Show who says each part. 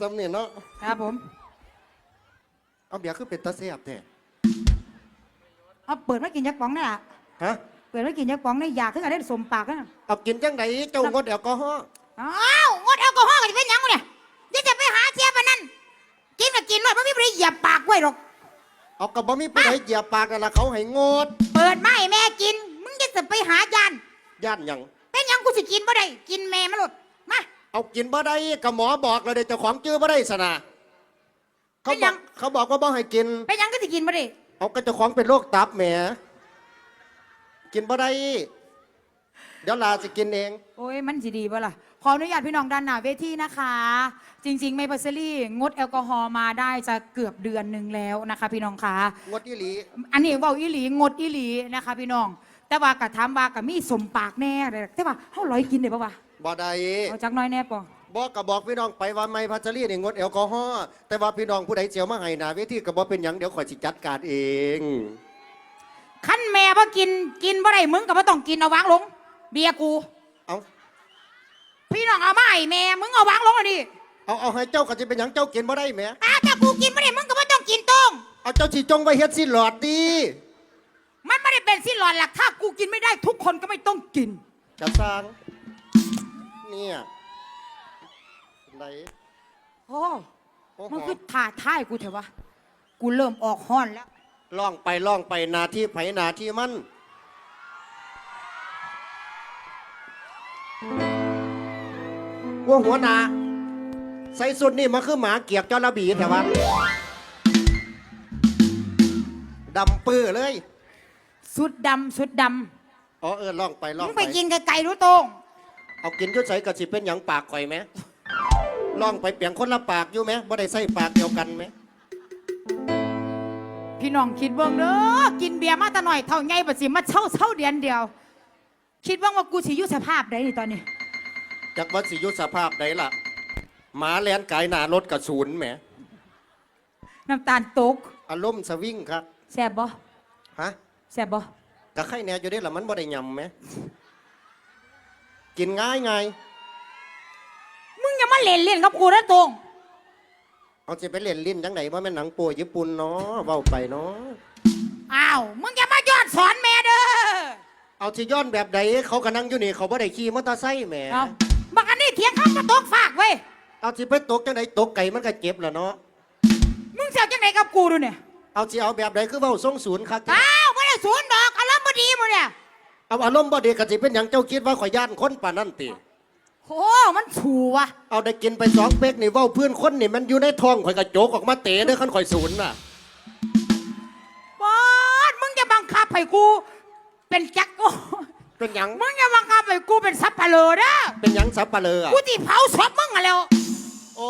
Speaker 1: จำเนี่ยเนาะ
Speaker 2: ครับผม
Speaker 1: เอาเบียร์คือเป็นตาเสียบแท้
Speaker 2: เอาเปิดมากินยักษ์ป๋องได้ล่ะ
Speaker 1: ฮะ
Speaker 2: เปิดมากินยักษ์ป๋องได้อยากถึงอะไรได้สมปากนะ
Speaker 1: เอากินจังไดเจ้างดแอลกอฮอล์
Speaker 2: อ้าวงดแอลกอฮอล์ก็จะเป็นหยังวะเนี่ยยังจะไปหาเทียบอันนั้นกินก็กินเลยมันไม่ได้เหยียบปากไว้หรอก
Speaker 1: เอากระบอกมีผู้ใดเหยียบปากนั่นล่ะเขาให้งด
Speaker 2: เปิดมาให้แม่กิน มึงจะไปหายาน
Speaker 1: ย่านหยัง
Speaker 2: เป็นหยังกูสิกินบ่ได้กินแม่มาหลดมา
Speaker 1: เอากินบ่ได้กับหมอบอกเลยเดี๋ยวเจ้าของจื้อบ่ได้สนะเขา
Speaker 2: เป็น
Speaker 1: บ
Speaker 2: หยั
Speaker 1: อก
Speaker 2: ง
Speaker 1: เขาบอกว่าบ่ให้กิน
Speaker 2: เป็นหยังก็สิกินบ่ได้
Speaker 1: เอาก็เจ้าของเป็นโรคตับแหมกินบ่ได้ เดี๋ยวลาจะกินเอง
Speaker 2: โอ้ยมันสิดีบ่ล่ะ ขออนุญาตพี่น้องด้านหน้าเวทีนะคะ จริง ๆ ไม่ปัสซี่งดแอลกอฮอล์มาได้จะเกือบเดือนหนึ่งแล้วนะคะ พี่น้องคะ
Speaker 1: งดอีหลี
Speaker 2: อันนี้เว่าอีหลีงดอีหลีนะคะ พี่น้อง แต่ว่ากะถามว่ากับมีสมปากแน่เลยแต่ว่าเฮาลอยกินได้ปะวะ
Speaker 1: บ่ได้
Speaker 2: เอาจักหน้อยแน่ปะ
Speaker 1: บอกก็บอกพี่น้องไปว่าไม่พัชรีนี่งดแอลกอฮอล์แต่ว่าพี่น้องผู้ใดเจียวมาให้หนาเวทีก็บ่เป็นหยังเดี๋ยวข่อยสิจัดการเอง
Speaker 2: ขั้นแม่บ่กินกินบ่ได้มึงก็บ่ต้องกินเอาวางลง เบียร์กู
Speaker 1: เอา
Speaker 2: พี่น้องเอามาให้แม่มึงเอาวางลงเลยดิ
Speaker 1: เอาเอาให้เจ้าก็จะเป็นหยังเจ้ากินบ่ได้แหม
Speaker 2: อ้าวถ้ากูกินบ่ได้มึงก็บ่ต้องกินตรง
Speaker 1: เอาเจ้าสิจงไว้เฮ็ดสิหลอดดี
Speaker 2: มันไม่ได้ เป็นสิ้นหลอดหลักถ้ากูกินไม่ได้ทุกคนก็ไม่ต้องกิน
Speaker 1: จะสร้าง เนี่ยไหน
Speaker 2: โอ้
Speaker 1: โอ้โห
Speaker 2: มันคือถ่าท่ายกูเถอะวะ กูเริ่มออกห้อนแล้ว
Speaker 1: ล่องไปล่องไปหนาที่ไผหนาที่มันว่าหัวหนาใส่สุดนี่มาคือหมาเกียกจระบีแต่ว่าดำปื้อเลย
Speaker 2: สุดดำสุดด
Speaker 1: อ๋อเออล่องไปำล่อ
Speaker 2: มึ
Speaker 1: ง
Speaker 2: ง
Speaker 1: ไป
Speaker 2: ไป กินไกลๆรู้ตรง
Speaker 1: เอากินอยุ่ใส่กระสิเป็นหยังปากข่อยไหมล่องไปเปลี่ยนคนละปากอยู่ไหมบ่ได้ใส่ปากเดียวกันไหม
Speaker 2: พี่น้องคิดเบิ่งเด้อกินเบียร์มาแตะหน่อยเท่าไงบัดสิมาเช่าเช่าเดือนเดียว คิดว่าว่ากูสิอยู่สภาพใดนี่ตอนนี้
Speaker 1: จากวัดสิอยุสภาพใดล่ะหมาแลนกายหนารถกระสูนแหม
Speaker 2: น้ำตาลตก
Speaker 1: อารมณ์สวิงครับ
Speaker 2: แซ่บบ่
Speaker 1: ฮะ
Speaker 2: แซ่บบ่
Speaker 1: กะไข่แหน่อยู่ได้ละมันบ่ได้ยำไหมกินง่ายไง
Speaker 2: มึงอย่ามาเล่นเล่นกับกูนะตรง
Speaker 1: เอาจะไปเล่นลิ้นจังไหนว่าแม่นหนังโปญี่ปุ่นเนาะเว้าไปเนาะ
Speaker 2: อ้าวมึงอย่ามาย้อนสอนแม่เด้อ
Speaker 1: เอาที่ย้อนแบบใดเขาก็นั่งอยู่นี่เขาบ่ได้ขี่มอเตอร์ไซค์แหม
Speaker 2: เอาบักอันนี้เถียงคำมาตกฝากเว้ย
Speaker 1: เอาที่ไปตกจังไหนตกไก่มันก็เจ็บแหละเนาะ
Speaker 2: มึงจะเอาจังไหนกับกูดูเนี่ย
Speaker 1: เอาสิเอาแบบใดคือเว้าทรงศูนย์ครับ
Speaker 2: อ้าวไม่ได้ ศูนย์ดอกอารมณ์บ่ดีหมดเนี่ย
Speaker 1: เอาอารมณ์บ่ดีก็สิเป็นหยังเจ้าคิดว่าข่อยย่านคนปานนั้นติ
Speaker 2: โอ้มันถูว่ะ
Speaker 1: เอาได้กินไปสองเป๊กนี่เว้าเพื่อนคนนี่มันอยู่ในท้องข่อยกระโจกออกมาเตะเด้อคันข่อยศูนย์น่ะ
Speaker 2: บอสมึงจะบังคับให้กู เป็นจักรโอ้
Speaker 1: เป็นหยัง
Speaker 2: มึงจะบังคับให้กูเป็นสับปะเลอเด้อ
Speaker 1: เป็นหยังสับปะเลออะ
Speaker 2: กูที่เผาศพมึงอะแล้ว
Speaker 1: โอ้